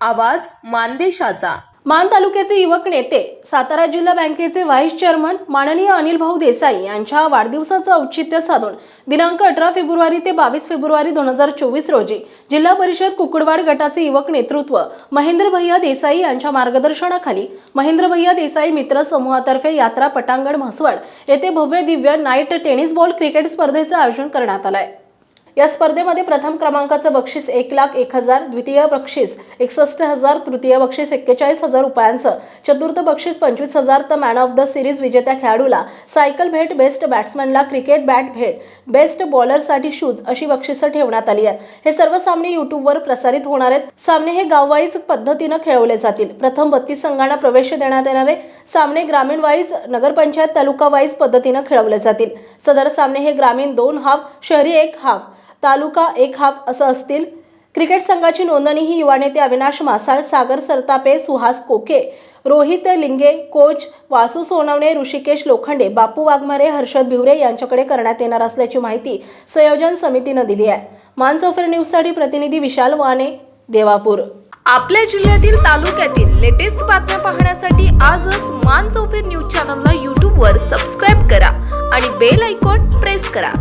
आवाज. मानदेशाचा. मान तालुक्याचे युवक नेते सातारा जिल्हा बँकेचे व्हाईस चेअरमन माननीय अनिल भाऊ देसाई यांच्या वाढदिवसाचं औचित्य साधून दिनांक अठरा फेब्रुवारी ते बावीस फेब्रुवारी दोन हजार चोवीस रोजी जिल्हा परिषद कुकुडवाड गटाचे युवक नेतृत्व महेंद्र भैया देसाई यांच्या मार्गदर्शनाखाली महेंद्र भैया देसाई मित्र समूहातर्फे यात्रा पटांगण म्हसवड येथे भव्य Divya night tennis ball cricket स्पर्धेचं आयोजन करण्यात आलं आहे या स्पर्धेमध्ये प्रथम क्रमांकाचं बक्षीस एक लाख एक हजार द्वितीय बक्षीस एकसष्ट हजार तृतीय बक्षीस एक्केचाळीस हजार रुपयांचं. चतुर्थ बक्षीस पंचवीस हजार तर मॅन ऑफ द सिरीज विजेत्या खेळाडूला सायकल भेट बेस्ट बॅट्समॅनला क्रिकेट बॅट भेट बेस्ट बॉलरसाठी शूज अशी बक्षिसं ठेवण्यात आली आहेत. हे सर्व सामने युट्यूबवर प्रसारित होणार आहेत. सामने हे गाववाईज पद्धतीनं खेळवले जातील. प्रथम बत्तीस संघांना प्रवेश देण्यात येणारे सामने ग्रामीण वाईज नगरपंचायत तालुका वाईज पद्धतीनं खेळवले जातील. सदर सामने हे ग्रामीण दोन हाफ शहरी एक हाफ. तालुका एक हाफ असं असतील. क्रिकेट संघाची नोंदणी ही युवा नेते अविनाश मासाळ सागर सरतापे सुहास कोके रोहित लिंगे कोच वासू सोनवणे ऋषिकेश लोखंडे बापू वाघमारे हर्षद भिवरे यांच्याकडे करण्यात येणार असल्याची माहिती संयोजन समितीनं दिली आहे. मानसोफर न्यूजसाठी प्रतिनिधी विशाल वाने देवापूर. आपल्या जिल्ह्यातील तालुक्यातील लेटेस्ट बातम्या पाहण्यासाठी आजच मान न्यूज चॅनलला यूट्यूबवर सबस्क्राईब करा आणि बेल आयकॉन प्रेस करा.